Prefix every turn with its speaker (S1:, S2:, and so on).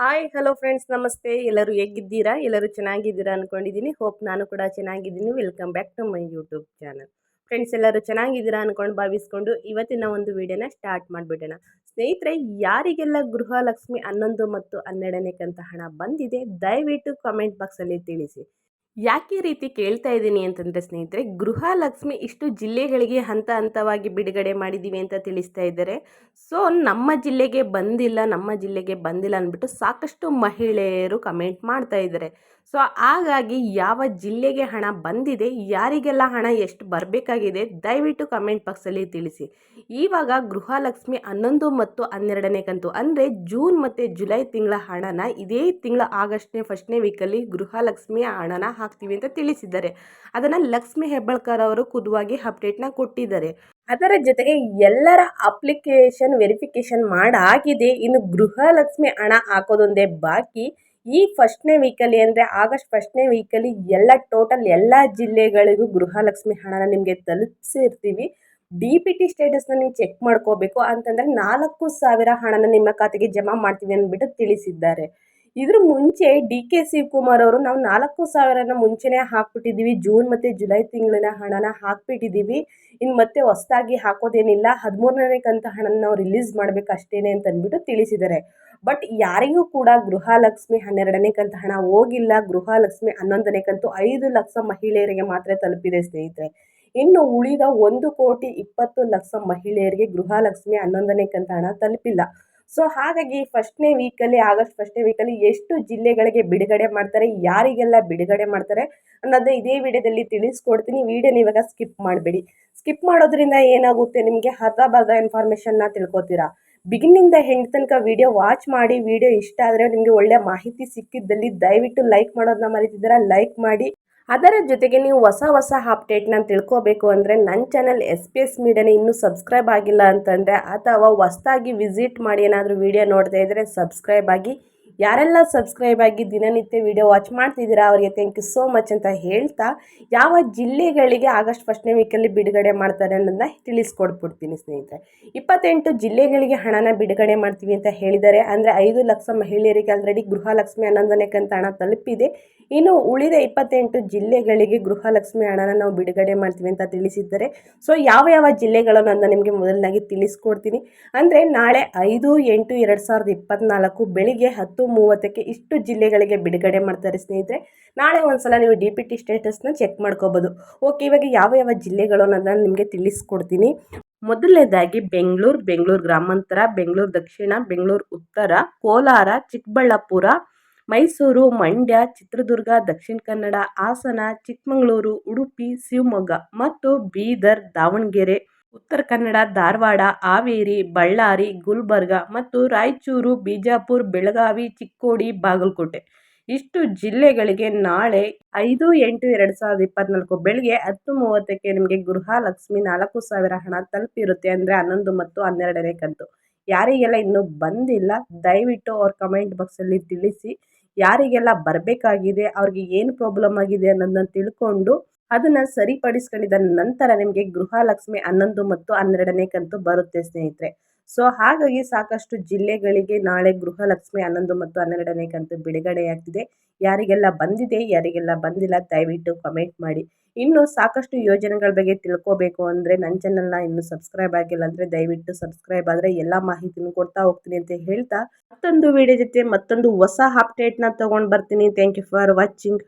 S1: Hi hello friends ನಮಸ್ತೆ. ಎಲ್ಲರೂ ಹೇಗಿದ್ದೀರಾ? ಎಲ್ಲರೂ ಚೆನ್ನಾಗಿದ್ದೀರಾ ಅಂದ್ಕೊಂಡಿದ್ದೀನಿ ಹೋಪ್ ನಾನು ಕೂಡ ಚೆನ್ನಾಗಿದ್ದೀನಿ. Welcome back to my YouTube channel friends ಎಲ್ಲರೂ ಚೆನ್ನಾಗಿದ್ದೀರಾ ಅಂದ್ಕೊಂಡು ಭಾವಿಸ್ಕೊಂಡು ಇವತ್ತಿನ ಒಂದು ವಿಡಿಯೋನ ಸ್ಟಾರ್ಟ್ ಮಾಡಿಬಿಡೋಣ. ಸ್ನೇಹಿತರೆ, ಯಾರಿಗೆಲ್ಲ ಗೃಹಲಕ್ಷ್ಮಿ ಹನ್ನೊಂದು ಮತ್ತು ಹನ್ನೆರಡನೇ ಕಂತ ಹಣ ಬಂದಿದೆ, ದಯವಿಟ್ಟು ಕಾಮೆಂಟ್ ಬಾಕ್ಸಲ್ಲಿ ತಿಳಿಸಿ. ಯಾಕೆ ರೀತಿ ಕೇಳ್ತಾ ಇದ್ದೀನಿ ಅಂತಂದರೆ ಸ್ನೇಹಿತರೆ ಗೃಹಲಕ್ಷ್ಮಿ ಇಷ್ಟು ಜಿಲ್ಲೆಗಳಿಗೆ ಹಂತ ಹಂತವಾಗಿ ಬಿಡುಗಡೆ ಮಾಡಿದ್ದೀವಿ ಅಂತ ತಿಳಿಸ್ತಾ ಇದ್ದಾರೆ. ಸೊ, ನಮ್ಮ ಜಿಲ್ಲೆಗೆ ಬಂದಿಲ್ಲ, ನಮ್ಮ ಜಿಲ್ಲೆಗೆ ಬಂದಿಲ್ಲ ಅಂದ್ಬಿಟ್ಟು ಸಾಕಷ್ಟು ಮಹಿಳೆಯರು ಕಮೆಂಟ್ ಮಾಡ್ತಾ ಇದ್ದಾರೆ. ಸೊ, ಹಾಗಾಗಿ ಯಾವ ಜಿಲ್ಲೆಗೆ ಹಣ ಬಂದಿದೆ, ಯಾರಿಗೆಲ್ಲ ಹಣ ಎಷ್ಟು ಬರಬೇಕಾಗಿದೆ ದಯವಿಟ್ಟು ಕಮೆಂಟ್ ಬಾಕ್ಸಲ್ಲಿ ತಿಳಿಸಿ. ಇವಾಗ ಗೃಹಲಕ್ಷ್ಮಿ ಹನ್ನೊಂದು ಮತ್ತು ಹನ್ನೆರಡನೇ ಕಂತು, ಅಂದರೆ ಜೂನ್ ಮತ್ತು ಜುಲೈ ತಿಂಗಳ ಹಣನ ಇದೇ ತಿಂಗಳ ಆಗಸ್ಟ್ನೇ ಫಸ್ಟ್ನೇ ವೀಕಲ್ಲಿ ಗೃಹಲಕ್ಷ್ಮಿಯ ಹಣನ ಹಾಕ್ತೀವಿ ಅಂತ ತಿಳಿಸಿದ್ದಾರೆ. ಅದನ್ನು ಲಕ್ಷ್ಮಿ ಹೆಬ್ಬಳ್ಕರ್ ಅವರು ಖುದ್ವಾಗಿ ಅಪ್ಡೇಟ್ನ ಕೊಟ್ಟಿದ್ದಾರೆ. ಅದರ ಜೊತೆಗೆ ಎಲ್ಲರ ಅಪ್ಲಿಕೇಶನ್ ವೆರಿಫಿಕೇಶನ್ ಮಾಡಾಗಿದೆ. ಇನ್ನು ಗೃಹಲಕ್ಷ್ಮಿ ಹಣ ಹಾಕೋದೊಂದೇ ಬಾಕಿ. ಈ ಫಸ್ಟ್ನೇ ವೀಕಲ್ಲಿ ಅಂದರೆ ಆಗಸ್ಟ್ ಫಸ್ಟ್ನೇ ವೀಕಲ್ಲಿ ಎಲ್ಲ ಟೋಟಲ್ ಎಲ್ಲ ಜಿಲ್ಲೆಗಳಿಗೂ ಗೃಹಲಕ್ಷ್ಮಿ ಹಣನ ನಿಮಗೆ ತಲುಪಿಸಿರ್ತೀವಿ. ಡಿ ಪಿ ಟಿ ಸ್ಟೇಟಸ್ನ ನೀವು ಚೆಕ್ ಮಾಡ್ಕೋಬೇಕು ಅಂತಂದರೆ ನಾಲ್ಕು ಸಾವಿರ ಹಣನ ನಿಮ್ಮ ಖಾತೆಗೆ ಜಮಾ ಮಾಡ್ತೀವಿ ಅಂದ್ಬಿಟ್ಟು ತಿಳಿಸಿದ್ದಾರೆ. ಇದ್ರ ಮುಂಚೆ ಡಿ ಕೆ ಶಿವಕುಮಾರ್ ಅವರು ನಾವು ನಾಲ್ಕು ಸಾವಿರನ ಮುಂಚೆನೇ ಹಾಕ್ಬಿಟ್ಟಿದ್ದೀವಿ. ಜೂನ್ ಮತ್ತು ಜುಲೈ ತಿಂಗಳಿನ ಹಣನ ಹಾಕ್ಬಿಟ್ಟಿದ್ದೀವಿ. ಇನ್ನು ಮತ್ತೆ ಹೊಸ್ದಾಗಿ ಹಾಕೋದೇನಿಲ್ಲ. ಹದಿಮೂರನೇ ಕಂತ ಹಣನ ನಾವು ರಿಲೀಸ್ ಮಾಡಬೇಕು ಅಷ್ಟೇ ಅಂತ ಅಂದ್ಬಿಟ್ಟು ತಿಳಿಸಿದ್ದಾರೆ. ಬಟ್ ಯಾರಿಗೂ ಕೂಡ ಗೃಹಲಕ್ಷ್ಮಿ ಹನ್ನೆರಡನೇ ಕಂತ ಹಣ ಹೋಗಿಲ್ಲ. ಗೃಹಲಕ್ಷ್ಮಿ ಹನ್ನೊಂದನೇ ಕಂತು ಐದು ಲಕ್ಷ ಮಹಿಳೆಯರಿಗೆ ಮಾತ್ರ ತಲುಪಿದೆ ಸ್ನೇಹಿತರೆ. ಇನ್ನು ಉಳಿದ ಒಂದು ಕೋಟಿ ಇಪ್ಪತ್ತು ಲಕ್ಷ ಮಹಿಳೆಯರಿಗೆ ಗೃಹಲಕ್ಷ್ಮಿ ಹನ್ನೊಂದನೇ ಕಂತ ಹಣ ತಲುಪಿಲ್ಲ. ಸೊ ಹಾಗಾಗಿ ಫಸ್ಟ್ನೇ ವೀಕಲ್ಲಿ ಆಗಸ್ಟ್ ಫಸ್ಟ್ನೇ ವೀಕಲ್ಲಿ ಎಷ್ಟು ಜಿಲ್ಲೆಗಳಿಗೆ ಬಿಡುಗಡೆ ಮಾಡ್ತಾರೆ, ಯಾರಿಗೆಲ್ಲ ಬಿಡುಗಡೆ ಮಾಡ್ತಾರೆ ಅನ್ನೋದನ್ನ ಇದೇ ವಿಡಿಯೋದಲ್ಲಿ ತಿಳಿಸ್ಕೊಡ್ತೀನಿ. ವಿಡಿಯೋನ ಇವಾಗ ಸ್ಕಿಪ್ ಮಾಡಬೇಡಿ. ಸ್ಕಿಪ್ ಮಾಡೋದ್ರಿಂದ ಏನಾಗುತ್ತೆ ನಿಮಗೆ ಅರ್ಧ ಬರ್ಧ ಇನ್ಫಾರ್ಮೇಷನ್ನ ತಿಳ್ಕೊತೀರಾ? ಬಿಗಿನಿಂದ ಹೆಂಡ್ ತನಕ ವಿಡಿಯೋ ವಾಚ್ ಮಾಡಿ ವಿಡಿಯೋ ಇಷ್ಟ ಆದರೆ ನಿಮಗೆ ಒಳ್ಳೆ ಮಾಹಿತಿ ಸಿಕ್ಕಿದ್ದಲ್ಲಿ ದಯವಿಟ್ಟು ಲೈಕ್ ಮಾಡೋದನ್ನ ಮರಿತಿದ್ದೀರಾ? ಲೈಕ್ ಮಾಡಿ. ಅದರ ಜೊತೆಗೆ ನೀವು ಹೊಸ ಹೊಸ ಅಪ್ಡೇಟ್ನ ತಿಳ್ಕೋಬೇಕು ಅಂದರೆ ನನ್ನ ಚಾನಲ್ ಎಸ್ ಪಿ ಎಸ್ ಮೀಡಿಯಾನ ಇನ್ನೂ ಸಬ್ಸ್ಕ್ರೈಬ್ ಆಗಿಲ್ಲ ಅಂತಂದರೆ ಅಥವಾ ಹೊಸ್ದಾಗಿ ವಿಸಿಟ್ ಮಾಡಿ ಏನಾದರೂ ವೀಡಿಯೋ ನೋಡ್ತಾ ಇದ್ದರೆ ಸಬ್ಸ್ಕ್ರೈಬ್ ಆಗಿ. ಯಾರೆಲ್ಲ ಸಬ್ಸ್ಕ್ರೈಬ್ ಆಗಿ ದಿನನಿತ್ಯ ವಿಡಿಯೋ ವಾಚ್ ಮಾಡ್ತಿದ್ದೀರಾ ಅವರಿಗೆ ಥ್ಯಾಂಕ್ ಯು ಸೋ ಮಚ್ ಅಂತ ಹೇಳ್ತಾ ಯಾವ ಜಿಲ್ಲೆಗಳಿಗೆ ಆಗಸ್ಟ್ ಫಸ್ಟ್ನೇ ವೀಕಲ್ಲಿ ಬಿಡುಗಡೆ ಮಾಡ್ತಾರೆ ಅನ್ನೋದನ್ನ ತಿಳಿಸ್ಕೊಡ್ಬಿಡ್ತೀನಿ ಸ್ನೇಹಿತರೆ. ಇಪ್ಪತ್ತೆಂಟು ಜಿಲ್ಲೆಗಳಿಗೆ ಹಣನ ಬಿಡುಗಡೆ ಮಾಡ್ತೀವಿ ಅಂತ ಹೇಳಿದ್ದಾರೆ. ಅಂದರೆ ಐದು ಲಕ್ಷ ಮಹಿಳೆಯರಿಗೆ ಆಲ್ರೆಡಿ ಗೃಹಲಕ್ಷ್ಮಿ ಹನ್ನೊಂದನೇ ಕಂತ ಹಣ ತಲುಪಿದೆ. ಇನ್ನು ಉಳಿದ ಇಪ್ಪತ್ತೆಂಟು ಜಿಲ್ಲೆಗಳಿಗೆ ಗೃಹಲಕ್ಷ್ಮಿ ಹಣನ ನಾವು ಬಿಡುಗಡೆ ಮಾಡ್ತೀವಿ ಅಂತ ತಿಳಿಸಿದ್ದಾರೆ. ಸೊ ಯಾವ ಯಾವ ಜಿಲ್ಲೆಗಳು ನಾನು ನಿಮಗೆ ಮೊದಲನಾಗಿ ತಿಳಿಸ್ಕೊಡ್ತೀನಿ. ಅಂದರೆ ನಾಳೆ ಐದು, ಎಂಟು, ಎರಡು ಸಾವಿರದ ಇಪ್ಪತ್ತ್ನಾಲ್ಕು ಬೆಳಿಗ್ಗೆ ಹತ್ತು ಮೂವತ್ತಕ್ಕೆ ಇಷ್ಟು ಜಿಲ್ಲೆಗಳಿಗೆ ಬಿಡುಗಡೆ ಮಾಡ್ತಾರೆ ಸ್ನೇಹಿತರೆ. ನಾಳೆ ಒಂದ್ಸಲ ನೀವು ಡಿ ಪಿ ಟಿ ಸ್ಟೇಟಸ್ನ ಚೆಕ್ ಮಾಡ್ಕೋಬೋದು. ಓಕೆ ಇವಾಗ ಯಾವ ಯಾವ ಜಿಲ್ಲೆಗಳು ನಾನು ನಿಮಗೆ ತಿಳಿಸ್ಕೊಡ್ತೀನಿ. ಮೊದಲನೇದಾಗಿ ಬೆಂಗಳೂರು ಬೆಂಗಳೂರು ಗ್ರಾಮಾಂತರ, ಬೆಂಗಳೂರು ದಕ್ಷಿಣ, ಬೆಂಗಳೂರು ಉತ್ತರ, ಕೋಲಾರ, ಚಿಕ್ಕಬಳ್ಳಾಪುರ ಮೈಸೂರು, ಮಂಡ್ಯ, ಚಿತ್ರದುರ್ಗ, ದಕ್ಷಿಣ ಕನ್ನಡ, ಹಾಸನ, ಚಿಕ್ಕಮಗಳೂರು, ಉಡುಪಿ, ಶಿವಮೊಗ್ಗ ಮತ್ತು ಬೀದರ್, ದಾವಣಗೆರೆ, ಉತ್ತರ ಕನ್ನಡ, ಧಾರವಾಡ, ಹಾವೇರಿ, ಬಳ್ಳಾರಿ, ಗುಲ್ಬರ್ಗ ಮತ್ತು ರಾಯಚೂರು, ಬಿಜಾಪುರ, ಬೆಳಗಾವಿ, ಚಿಕ್ಕೋಡಿ, ಬಾಗಲಕೋಟೆ. ಇಷ್ಟು ಜಿಲ್ಲೆಗಳಿಗೆ ನಾಳೆ ಐದು ಎಂಟು ಎರಡು ಸಾವಿರದ ಇಪ್ಪತ್ನಾಲ್ಕು ಬೆಳಗ್ಗೆ ಹತ್ತು ಮೂವತ್ತಕ್ಕೆ ನಿಮಗೆ ಗೃಹಲಕ್ಷ್ಮಿ ನಾಲ್ಕು ಸಾವಿರ ಹಣ ತಲುಪಿರುತ್ತೆ ಅಂದರೆ ಹನ್ನೊಂದು ಮತ್ತು ಹನ್ನೆರಡನೇ ಕಂತು. ಯಾರಿಗೆಲ್ಲ ಇನ್ನೂ ಬಂದಿಲ್ಲ, ದಯವಿಟ್ಟು ಅವ್ರ ಕಮೆಂಟ್ ಬಾಕ್ಸಲ್ಲಿ ತಿಳಿಸಿ. ಯಾರಿಗೆಲ್ಲ ಬರಬೇಕಾಗಿದೆ, ಅವ್ರಿಗೆ ಏನು ಪ್ರಾಬ್ಲಮ್ ಆಗಿದೆ ಅನ್ನೋದನ್ನ ತಿಳ್ಕೊಂಡು ಅದನ್ನು ಸರಿಪಡಿಸ್ಕೊಂಡಿದ ನಂತರ ನಿಮಗೆ ಗೃಹಲಕ್ಷ್ಮಿ ಹನ್ನೊಂದು ಮತ್ತು ಹನ್ನೆರಡನೇ ಕಂತು ಬರುತ್ತೆ ಸ್ನೇಹಿತರೆ. ಸೊ ಹಾಗಾಗಿ ಸಾಕಷ್ಟು ಜಿಲ್ಲೆಗಳಿಗೆ ನಾಳೆ ಗೃಹಲಕ್ಷ್ಮಿ ಹನ್ನೊಂದು ಮತ್ತು ಹನ್ನೆರಡನೇ ಕಂತು ಬಿಡುಗಡೆಯಾಗ್ತಿದೆ. ಯಾರಿಗೆಲ್ಲ ಬಂದಿದೆ, ಯಾರಿಗೆಲ್ಲ ಬಂದಿಲ್ಲ ದಯವಿಟ್ಟು ಕಮೆಂಟ್ ಮಾಡಿ. ಇನ್ನು ಸಾಕಷ್ಟು ಯೋಜನೆಗಳ ಬಗ್ಗೆ ತಿಳ್ಕೋಬೇಕು ಅಂದರೆ ನನ್ನ ಚಾನಲ್ನ ಇನ್ನು ಸಬ್ಸ್ಕ್ರೈಬ್ ಆಗಿಲ್ಲ ಅಂದರೆ ದಯವಿಟ್ಟು ಸಬ್ಸ್ಕ್ರೈಬ್ ಆದರೆ ಎಲ್ಲ ಮಾಹಿತಿನೂ ಕೊಡ್ತಾ ಹೋಗ್ತೀನಿ ಅಂತ ಹೇಳ್ತಾ ಮತ್ತೊಂದು ವಿಡಿಯೋ ಜೊತೆ ಮತ್ತೊಂದು ಹೊಸ ಅಪ್ಡೇಟ್ನ ತೊಗೊಂಡು ಬರ್ತೀನಿ. Thank you for watching